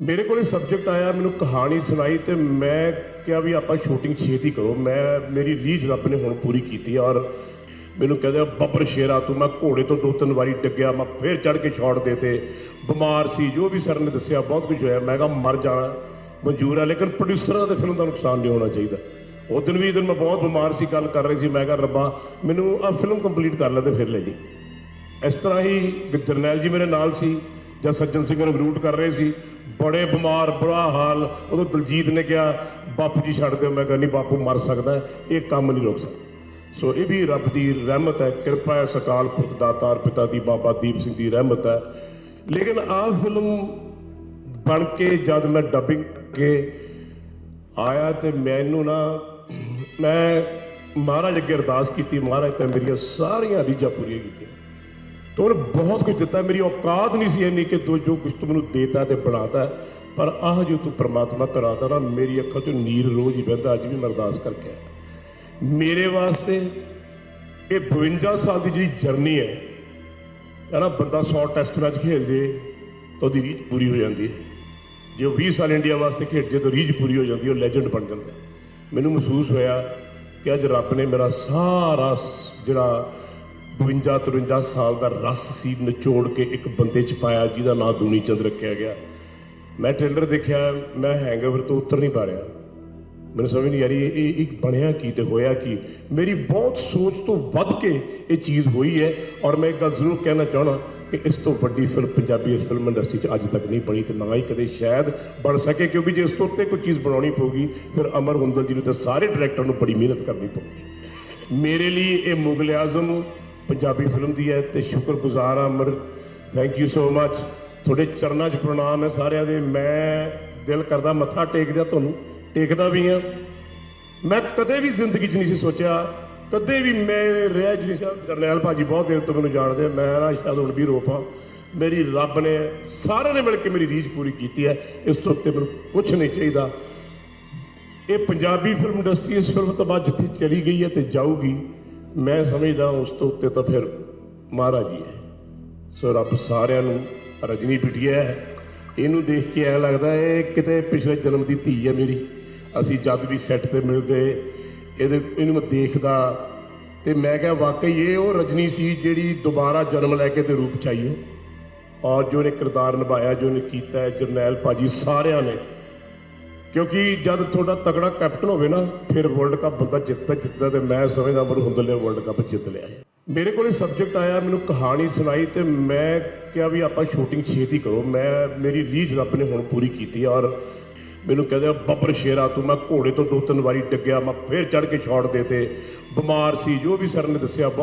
ਮੇਰੇ ਕੋਲ ਇਹ ਸਬਜੈਕਟ ਆਇਆ ਮੈਨੂੰ ਕਹਾਣੀ ਸੁਣਾਈ ਤੇ ਮੈਂ ਕਿਹਾ ਵੀ ਆਪਾਂ ਸ਼ੂਟਿੰਗ ਛੇਤੀ ਕਰੋ। ਮੈਂ ਮੇਰੀ ਰੀਝ ਰੱਬ ਨੇ ਹੁਣ ਪੂਰੀ ਕੀਤੀ ਔਰ ਮੈਨੂੰ ਕਹਿੰਦੇ ਆ, ਬੱਬਰ ਸ਼ੇਰਾ ਤੂੰ ਮੈਂ ਘੋੜੇ ਤੋਂ ਦੋ ਤਿੰਨ ਵਾਰੀ ਡਿੱਗਿਆ ਮੈਂ ਫੇਰ ਚੜ ਕੇ ਛੋੜ ਦੇਤੇ ਬਿਮਾਰ ਸੀ। ਜੋ ਵੀ ਸਰ ਨੇ ਦੱਸਿਆ ਬਹੁਤ ਕੁਝ ਹੋਇਆ। ਮੈਂ ਕਿਹਾ ਮਰ ਜਾਣਾ ਮਨਜ਼ੂਰ ਆ ਲੇਕਿਨ ਪ੍ਰੋਡਿਊਸਰਾਂ ਦੇ ਫਿਲਮ ਦਾ ਨੁਕਸਾਨ ਨਹੀਂ ਹੋਣਾ ਚਾਹੀਦਾ। ਉਹ ਦਿਨ ਵੀ ਦਿਨ ਮੈਂ ਬਹੁਤ ਬਿਮਾਰ ਸੀ ਗੱਲ ਕਰ ਰਹੀ ਸੀ। ਮੈਂ ਕਿਹਾ ਰੱਬਾ ਮੈਨੂੰ ਆ ਫਿਲਮ ਕੰਪਲੀਟ ਕਰ ਲੈ ਤੇ ਫਿਰ ਲੈ ਜੀ। ਇਸ ਤਰ੍ਹਾਂ ਹੀ ਜਰਨੈਲ ਜੀ ਮੇਰੇ ਨਾਲ ਸੀ ਜਾਂ ਸੱਜਣ ਸਿੰਘ ਨੂੰ ਰਿਕਰੂਟ ਕਰ ਰਹੇ ਸੀ। ਬੜੇ ਬਿਮਾਰ, ਬੁਰਾ ਹਾਲ। ਉਦੋਂ ਦਲਜੀਤ ਨੇ ਕਿਹਾ, ਬਾਪੂ ਜੀ ਛੱਡ ਦਿਓ। ਮੈਂ ਕਿਹਾ, ਨਹੀਂ ਬਾਪੂ, ਮਰ ਸਕਦਾ ਇਹ ਕੰਮ ਨਹੀਂ ਰੁਕ ਸਕਦਾ। ਸੋ ਇਹ ਵੀ ਰੱਬ ਦੀ ਰਹਿਮਤ ਹੈ। ਕਿਰਪਾ ਹੈ ਸਕਾਲ ਪੁਰਖ ਦਾਤਾਰ ਪਿਤਾ ਦੀ, ਬਾਬਾ ਦੀਪ ਸਿੰਘ ਦੀ ਰਹਿਮਤ ਹੈ। ਲੇਕਿਨ ਆਹ ਫਿਲਮ ਬਣ ਕੇ ਜਦ ਮੈਂ ਡਬਿੰਗ ਕੇ ਆਇਆ ਤੇ ਮੈਨੂੰ ਨਾ, ਮੈਂ ਮਹਾਰਾਜ ਅੱਗੇ ਅਰਦਾਸ ਕੀਤੀ, ਮਹਾਰਾਜ, ਤੇ ਮੇਰੀਆਂ ਸਾਰੀਆਂ ਰੀਝਾਂ ਪੂਰੀਆਂ ਕੀਤੀਆਂ। ਤੂੰ ਉਹਨੇ ਬਹੁਤ ਕੁਝ ਦਿੱਤਾ, ਮੇਰੀ ਔਕਾਤ ਨਹੀਂ ਸੀ ਇੰਨੀ ਕਿ ਤੂੰ ਜੋ ਕੁਝ ਤੂੰ ਮੈਨੂੰ ਦੇਤਾ ਤੇ ਬਣਾਤਾ। ਪਰ ਆਹ ਜੋ ਤੂੰ ਪ੍ਰਮਾਤਮਾ ਕਰਾਤਾ ਨਾ, ਮੇਰੀ ਅੱਖਾਂ 'ਚੋਂ ਨੀਰ ਰੋਜ਼ ਹੀ ਵਹਿੰਦਾ, ਅੱਜ ਵੀ ਮੈਂ ਅਰਦਾਸ ਕਰਕੇ ਆਇਆ। ਮੇਰੇ ਵਾਸਤੇ ਇਹ 52 ਸਾਲ ਦੀ ਜਿਹੜੀ ਜਰਨੀ ਹੈ ਕਹਿੰਦਾ ਬੰਦਾ 100 ਟੈਸਟ ਮੈਚ ਖੇਡ ਜੇ ਤਾਂ ਉਹਦੀ ਰੀਝ ਪੂਰੀ ਹੋ ਜਾਂਦੀ ਹੈ। ਜੇ ਉਹ 20 ਸਾਲ ਇੰਡੀਆ ਵਾਸਤੇ ਖੇਡ ਜੇ ਤਾਂ ਰੀਝ ਪੂਰੀ ਹੋ ਜਾਂਦੀ ਉਹ ਲੈਜੈਂਡ ਬਣ ਜਾਂਦਾ ਮੈਨੂੰ ਮਹਿਸੂਸ ਹੋਇਆ ਕਿ ਅੱਜ ਰੱਬ ਨੇ ਮੇਰਾ ਸਾਰਾ ਜਿਹੜਾ 52 53 ਸਾਲ ਦਾ ਰਸ ਸੀ ਨਿਚੋੜ ਕੇ ਇੱਕ ਬੰਦੇ ਚ ਪਾਇਆ, ਜਿਹਦਾ ਨਾਂ ਦੂਨੀ ਚੰਦ ਰੱਖਿਆ ਗਿਆ। ਮੈਂ ਟ੍ਰੇਲਰ ਦੇਖਿਆ, ਮੈਂ ਹੈਂਗਓਵਰ ਤੋਂ ਉੱਤਰ ਨਹੀਂ ਪਾ ਰਿਹਾ। ਮੈਨੂੰ ਸਮਝ ਨਹੀਂ ਆ ਰਹੀ, ਇਹ ਇੱਕ ਬਣਿਆ ਕੀ ਤੇ ਹੋਇਆ ਕੀ? ਮੇਰੀ ਬਹੁਤ ਸੋਚ ਤੋਂ ਵੱਧ ਕੇ ਇਹ ਚੀਜ਼ ਹੋਈ ਹੈ ਔਰ ਮੈਂ ਇੱਕ ਗੱਲ ਜ਼ਰੂਰ ਕਹਿਣਾ ਚਾਹਣਾ ਕਿ ਇਸ ਤੋਂ ਵੱਡੀ ਫਿਲਮ ਪੰਜਾਬੀ ਫਿਲਮ ਇੰਡਸਟਰੀ 'ਚ ਅੱਜ ਤੱਕ ਨਹੀਂ ਬਣੀ ਤੇ ਨਾ ਹੀ ਕਦੇ ਸ਼ਾਇਦ ਬਣ ਸਕੇ, ਕਿਉਂਕਿ ਜੇ ਇਸ ਤੋਂ ਉੱਤੇ ਕੋਈ ਚੀਜ਼ ਬਣਾਉਣੀ ਪਊਗੀ, ਫਿਰ ਅਮਰ ਹੁੰਦਲ ਜੀ ਨੂੰ ਤੇ ਸਾਰੇ ਡਾਇਰੈਕਟਰ ਨੂੰ ਬੜੀ ਮਿਹਨਤ ਕਰਨੀ ਪਊਗੀ। ਮੇਰੇ ਲਈ ਇਹ ਮੁਗਲ ਆਜ਼ਮ ਪੰਜਾਬੀ ਫਿਲਮ ਦੀ ਹੈ ਤੇ ਸ਼ੁਕਰਗੁਜ਼ਾਰ ਹਾਂ ਅਮਰ। ਥੈਂਕ ਯੂ ਸੋ ਮੱਚ ਤੁਹਾਡੇ ਚਰਨਾਂ 'ਚ ਪ੍ਰਣਾਮ ਹੈ ਸਾਰਿਆਂ ਦੇ। ਮੈਂ ਦਿਲ ਕਰਦਾ ਮੱਥਾ ਟੇਕਦਾ ਤੁਹਾਨੂੰ ਟੇਕਦਾ ਵੀ ਹਾਂ। ਮੈਂ ਕਦੇ ਵੀ ਜ਼ਿੰਦਗੀ 'ਚ ਨਹੀਂ ਸੀ ਸੋਚਿਆ। ਕਦੇ ਵੀ ਮੈਂ ਰਹਿ ਜੀ ਸਾਹਿਬ ਜਰਨੈਲ ਭਾਜੀ ਬਹੁਤ ਦੇਰ ਤੋਂ ਮੈਨੂੰ ਜਾਣਦੇ ਮੈਂ ਨਾ ਸ਼ਾਇਦ ਹੁਣ ਵੀ ਰੋਪਾਂ। ਮੇਰੀ ਰੱਬ ਨੇ ਸਾਰਿਆਂ ਨੇ ਮਿਲ ਕੇ ਮੇਰੀ ਰੀਝ ਪੂਰੀ ਕੀਤੀ ਹੈ। ਇਸ ਤੋਂ ਉੱਤੇ ਮੈਨੂੰ ਕੁਝ ਨਹੀਂ ਚਾਹੀਦਾ। ਇਹ ਪੰਜਾਬੀ ਫਿਲਮ ਇੰਡਸਟਰੀ ਇਸ ਫਿਲਮ ਤੋਂ ਬਾਅਦ ਜਿੱਥੇ ਚਲੀ ਗਈ ਹੈ ਤੇ ਜਾਊਗੀ। ਮੈਂ ਸਮਝਦਾ ਉਸ ਤੋਂ ਉੱਤੇ ਤਾਂ ਫਿਰ ਮਹਾਰਾਜ ਜੀ ਹੈ। ਸੋ ਰੱਬ ਸਾਰਿਆਂ ਨੂੰ ਰਜਨੀ ਬਿਟਿਆ ਹੈ। ਇਹਨੂੰ ਦੇਖ ਕੇ ਐ ਲੱਗਦਾ ਹੈ ਕਿਤੇ ਪਿਛਲੇ ਜਨਮ ਦੀ ਧੀ ਹੈ ਮੇਰੀ। ਅਸੀਂ ਜਦ ਵੀ ਸੈੱਟ ਤੇ ਮਿਲਦੇ, ਇਹਦੇ ਇਹਨੂੰ ਮੈਂ ਦੇਖਦਾ ਤੇ ਮੈਂ ਕਿਹਾ ਵਾਕਈ ਇਹ ਉਹ ਰਜਨੀ ਸੀ ਜਿਹੜੀ ਦੁਬਾਰਾ ਜਨਮ ਲੈ ਕੇ ਤੇ ਰੂਪ ਚ ਆਈ ਔਰ ਜੋ ਨੇ ਕਿਰਦਾਰ ਨਿਭਾਇਆ, ਜੋ ਨੇ ਕੀਤਾ ਹੈ, ਜਰਨੈਲ ਭਾਜੀ ਸਾਰਿਆਂ ਨੇ ਕਿਉਂਕਿ ਜਦ ਤੁਹਾਡਾ ਤਗੜਾ ਕੈਪਟਨ ਹੋਵੇ ਨਾ ਫਿਰ ਵਰਲਡ ਕੱਪ ਬੰਦਾ ਜਿੱਤਦਾ ਜਿੱਤਦਾ ਤੇ ਮੈਂ ਸਮਝਦਾ ਅਮਰ ਹੁੰਦਲ ਨੇ ਵਰਲਡ ਕੱਪ ਜਿੱਤ ਲਿਆ ਮੇਰੇ ਕੋਲ ਇਹ ਸਬਜੈਕਟ ਆਇਆ ਮੈਨੂੰ ਕਹਾਣੀ ਸੁਣਾਈ ਤੇ ਮੈਂ ਕਿਹਾ ਵੀ ਆਪਾਂ ਸ਼ੂਟਿੰਗ ਛੇਤੀ ਕਰੋ। ਮੈਂ ਮੇਰੀ ਰੀਝ ਰੱਬ ਨੇ ਹੁਣ ਪੂਰੀ ਕੀਤੀ ਔਰ ਮੈਨੂੰ ਕਹਿੰਦੇ ਆ, ਬੱਬਰ ਸ਼ੇਰਾ ਤੂੰ ਮੈਂ ਘੋੜੇ ਤੋਂ ਦੋ ਤਿੰਨ ਵਾਰੀ ਡਿੱਗਿਆ ਮੈਂ ਫੇਰ ਚੜ ਕੇ ਛੋੜ ਦੇਤੇ ਬਿਮਾਰ ਸੀ ਜੋ ਵੀ ਸਰ ਨੇ ਦੱਸਿਆ ਬਹੁਤ